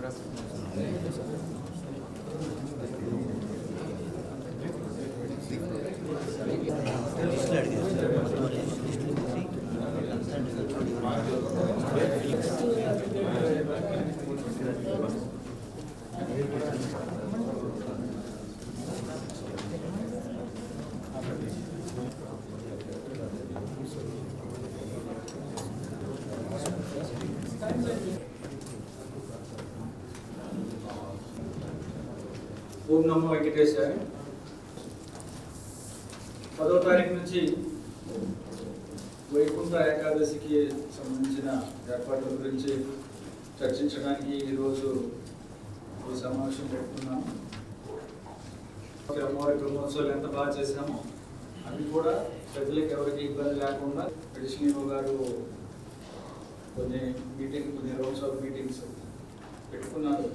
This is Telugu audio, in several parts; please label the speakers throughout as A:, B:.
A: Gracias. పూర్ణమ్మ వెంకటేశ్వరి పదో తారీఖు నుంచి వైకుంఠ ఏకాదశికి సంబంధించిన ఏర్పాట్ల గురించి చర్చించడానికి ఈరోజు ఈ సమావేశం పెట్టుకున్నాము. అమ్మవారి బ్రహ్మోత్సవాలు ఎంత బాగా చేశామో అవి కూడా ప్రజలకు ఎవరికి ఇబ్బంది లేకుండా అడిషనల్ గారు కొన్ని మీటింగ్ కొన్ని రౌండ్స్ ఆఫ్ మీటింగ్స్ పెట్టుకున్నారు.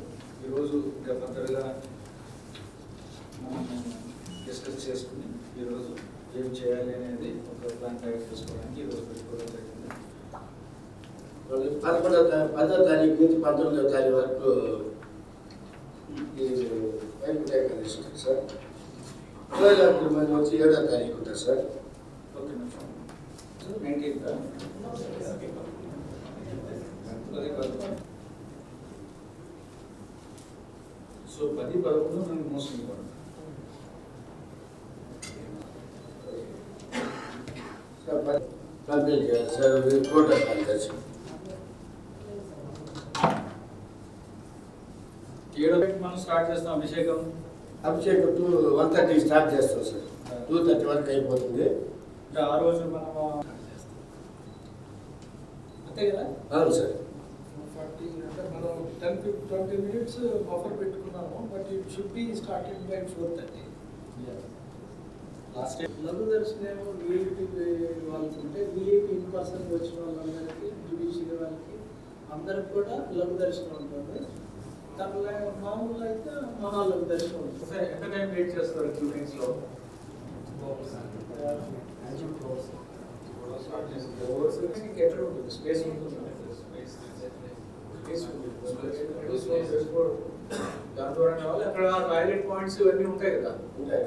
A: ఈరోజు ఇంకా చేసుకుని ఈరోజు ఏం చేయాలి అనేది ఒక ప్లాన్ తయారు చేసుకోవడానికి ఈరోజు పెట్టుకోవడం జరిగింది.
B: పదకొండవ తా- పదో తారీఖు నుంచి పంతొమ్మిదవ తారీఖు వరకు ఈ వైకుంఠ ఏకాదశి ఉంటుంది సార్. శివరాత్రి మరి వచ్చి ఏడో తారీఖు ఉంటుంది సార్.
A: ఓకే నిమిషం నైన్టీన్త్ పది పదకొండు. సో పది పదకొండు మనకి మోస్ట్ ఇంపార్టెంట్
B: సార్ ప- కంప్లీట్ చేయాలి సార్ ఇది కోట ఏకాదశి
A: ఏడో తారీఖు మనం స్టార్ట్ చేస్తాం అభిషేకం.
B: అభిషేకం టూ వన్ థర్టీ స్టార్ట్ చేస్తాం సార్ టూ థర్టీ వరకు అయిపోతుంది
A: ఆ రోజు మనం అంతే కదా
B: అవును సార్
C: ఫార్టీ అంటే మనం టెన్ ట్వంటీ మినిట్స్ బఫర్ పెట్టుకున్నాము but it should be started by four thirty
A: last
C: లఘు దర్శనం విఐపి వాళ్ళకి ఉంటే విఐపి ఇన్ పర్సన్ వచ్చిన వాళ్ళందరికీ జ్యుడిషియల్ వాళ్ళకి అందరికి కూడా లఘు దర్శనం ఉంటుంది. దానిలో మామూలు అయితే మహాలఘు దర్శనం ఉంటుంది.
A: సరే ఎంత టైం వెయిట్ చేస్తారు క్యూ లైన్స్లో ఎక్కడ ఉంటుంది? స్పేస్ ఉంటుంది? దాని ద్వారా అక్కడ టాయిలెట్ పాయింట్స్ ఇవన్నీ ఉంటాయి కదా?
B: ఉంటాయి.